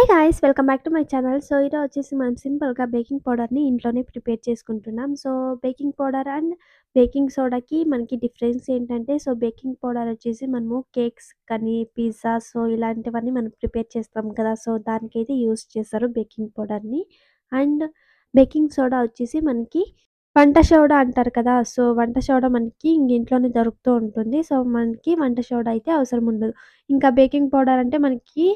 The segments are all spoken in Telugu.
Hi guys welcome back to my channel so ఈరోజు వచ్చేసి మనం సింపుల్గా బేకింగ్ పౌడర్ని ఇంట్లోనే ప్రిపేర్ చేసుకుంటున్నాం. So baking powder and baking సోడాకి మనకి డిఫరెన్స్ ఏంటంటే సో బేకింగ్ పౌడర్ వచ్చేసి మనము కేక్స్ కానీ పిజ్జా సో ఇలాంటివన్నీ మనం ప్రిపేర్ చేస్తాం కదా. సో దానికైతే యూస్ చేస్తారు బేకింగ్ పౌడర్ని అండ్ బేకింగ్ సోడా వచ్చేసి మనకి వంట సోడా అంటారు కదా సో వంట సోడా మనకి ఇంక ఇంట్లోనే దొరుకుతూ ఉంటుంది సో మనకి వంట సోడా అయితే అవసరం ఉండదు ఇంకా బేకింగ్ పౌడర్ అంటే మనకి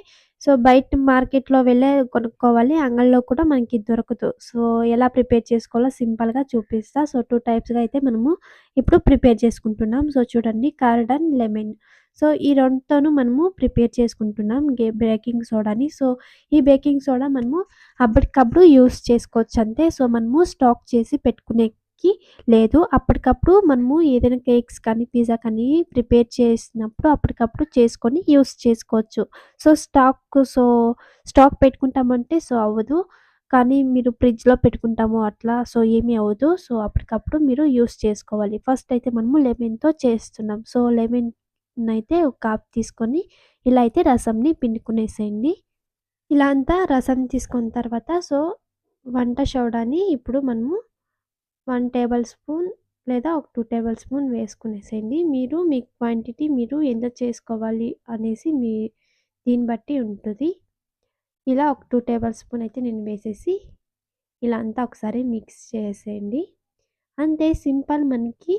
సో బయట మార్కెట్‌లో వెళ్ళే కొనుక్కోవాలి. అంగడిలో కూడా మనకి దొరకదు. సో ఎలా ప్రిపేర్ చేసుకోవాలో సింపుల్‌గా చూపిస్తా. సో 2 టైప్స్‌గా అయితే మనము ఇప్పుడు ప్రిపేర్ చేసుకుంటున్నాం. సో చూడండి కార్డ్ అండ్ లెమన్. సో ఈ రెండుతోను మనము ప్రిపేర్ చేసుకుంటున్నాం గే బేకింగ్ సోడాని. సో ఈ బేకింగ్ సోడా మనము అప్పటికప్పుడు యూస్ చేసుకోవచ్చు అంతే. సో మనము స్టాక్ చేసి పెట్టుకునే లేదు. అప్పటికప్పుడు మనము ఏదైనా కేక్స్ కానీ, పిజ్జా కానీ ప్రిపేర్ చేసినప్పుడు అప్పటికప్పుడు చేసుకొని యూస్ చేసుకోవచ్చు. సో స్టాక్ సో స్టాక్ పెట్టుకుంటామంటే సో అవ్వదు. కానీ మీరు ఫ్రిడ్జ్‌లో పెట్టుకుంటాము అట్లా సో ఏమీ అవ్వదు. సో అప్పటికప్పుడు మీరు యూస్ చేసుకోవాలి. ఫస్ట్ అయితే మనము లెమన్‌తో చేస్తున్నాం. సో లెమన్ అయితే ఒక కప్ తీసుకొని ఇలా అయితే రసంని పిండుకునేసేయండి. ఇలా అంతా రసం తీసుకున్న తర్వాత సో వంట సోడాని ఇప్పుడు మనము వన్ టేబుల్ స్పూన్ లేదా ఒక టూ టేబుల్ స్పూన్ వేసుకునేసేయండి. మీరు మీ క్వాంటిటీ మీరు ఎంత చేసుకోవాలి అనేసి మీ దీన్ని బట్టి ఉంటుంది ఇలా ఒక టూ టేబుల్ స్పూన్ అయితే నేను వేసేసి ఇలా అంతా ఒకసారి మిక్స్ చేసేయండి. అంతే సింపుల్ మనకి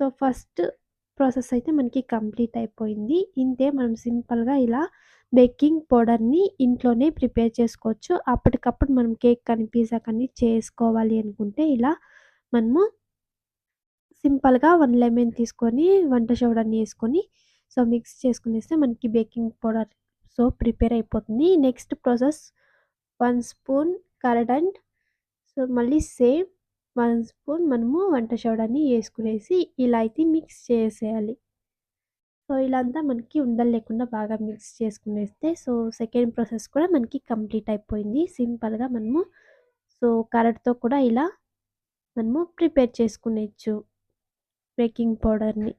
సో ఫస్ట్ ప్రాసెస్ అయితే మనకి కంప్లీట్ అయిపోయింది. ఇంతే మనం సింపుల్‌గా ఇలా బేకింగ్ పౌడర్‌ని ఇంట్లోనే ప్రిపేర్ చేసుకోవచ్చు. అప్పటికప్పుడు మనం కేక్ కానీ, పిజ్జా కానీ చేసుకోవాలి అనుకుంటే ఇలా మనము సింపుల్‌గా వన్ లెమన్ తీసుకొని వంట సోడాని వేసుకొని సో మిక్స్ చేసుకునేస్తే మనకి బేకింగ్ పౌడర్ సో ప్రిపేర్ అయిపోతుంది. Next process one spoon curd and so మళ్ళీ సేమ్ వన్ స్పూన్ మనము వంట సోడాని వేసుకునేసి ఇలా అయితే మిక్స్ చేసేయాలి. సో ఇలా అంతా మనకి ఉండలు లేకుండా బాగా మిక్స్ చేసుకునేస్తే సో సెకండ్ ప్రాసెస్ కూడా మనకి కంప్లీట్ అయిపోయింది. సింపుల్‌గా మనము సో కరెట్తో కూడా ఇలా మనము ప్రిపేర్ చేసుకునేచ్చు బేకింగ్ పౌడర్‌ని.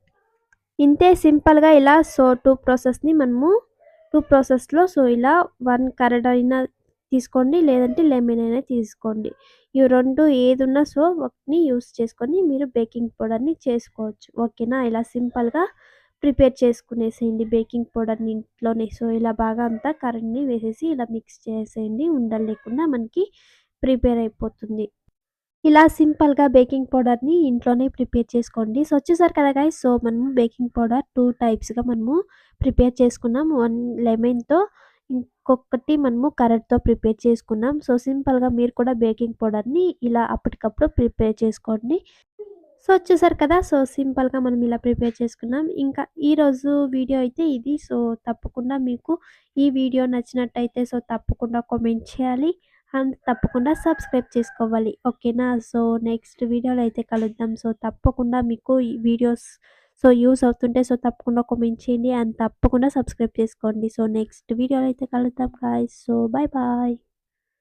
ఇంతే సింపుల్‌గా ఇలా సో టూ ప్రాసెస్‌ని మనము టూ ప్రాసెస్‌లో సో ఇలా 1 కర్డ్ అయినా తీసుకోండి. లేదంటే లెమన్ అయినా తీసుకోండి. ఇవి రెండు ఏదున్నా సో వాటిని యూస్ చేసుకొని మీరు బేకింగ్ పౌడర్‌ని చేసుకోవచ్చు. ఓకేనా? ఇలా సింపుల్‌గా ప్రిపేర్ చేసుకునేసేయండి బేకింగ్ పౌడర్‌ని ఇంట్లోనే. సో ఇలా బాగా అంతా కరెంట్ని వేసేసి ఇలా మిక్స్ చేసేయండి. ఉండలు లేకుండా మనకి ప్రిపేర్ అయిపోతుంది. ఇలా సింపుల్‌గా బేకింగ్ పౌడర్‌ని ఇంట్లోనే ప్రిపేర్ చేసుకోండి. సో వచ్చేసారు కదా గైస్ సో మనము బేకింగ్ పౌడర్ టూ టైప్స్‌గా మనము ప్రిపేర్ చేసుకున్నాం. వన్ లెమన్‌తో ఇంకొకటి మనము కరెంట్తో ప్రిపేర్ చేసుకున్నాం. సో సింపుల్‌గా మీరు కూడా బేకింగ్ పౌడర్‌ని ఇలా అప్పటికప్పుడు ప్రిపేర్ చేసుకోండి. సో చూసారు కదా! సో సింపుల్‌గా మనం ఇలా ప్రిపేర్ చేసుకున్నాం. ఇంకా ఈరోజు వీడియో అయితే ఇది. సో తప్పకుండా మీకు ఈ వీడియో నచ్చినట్టయితే సో తప్పకుండా కామెంట్ చేయాలి. అండ్ తప్పకుండా సబ్స్క్రైబ్ చేసుకోవాలి. ఓకేనా? సో నెక్స్ట్ వీడియోలో అయితే కలుద్దాం. సో తప్పకుండా మీకు ఈ వీడియోస్ సో యూస్ అవుతుంటే సో తప్పకుండా కామెంట్ చేయండి. అండ్ తప్పకుండా సబ్స్క్రైబ్ చేసుకోండి. సో నెక్స్ట్ వీడియోలో అయితే కలుద్దాం గైస్. So bye bye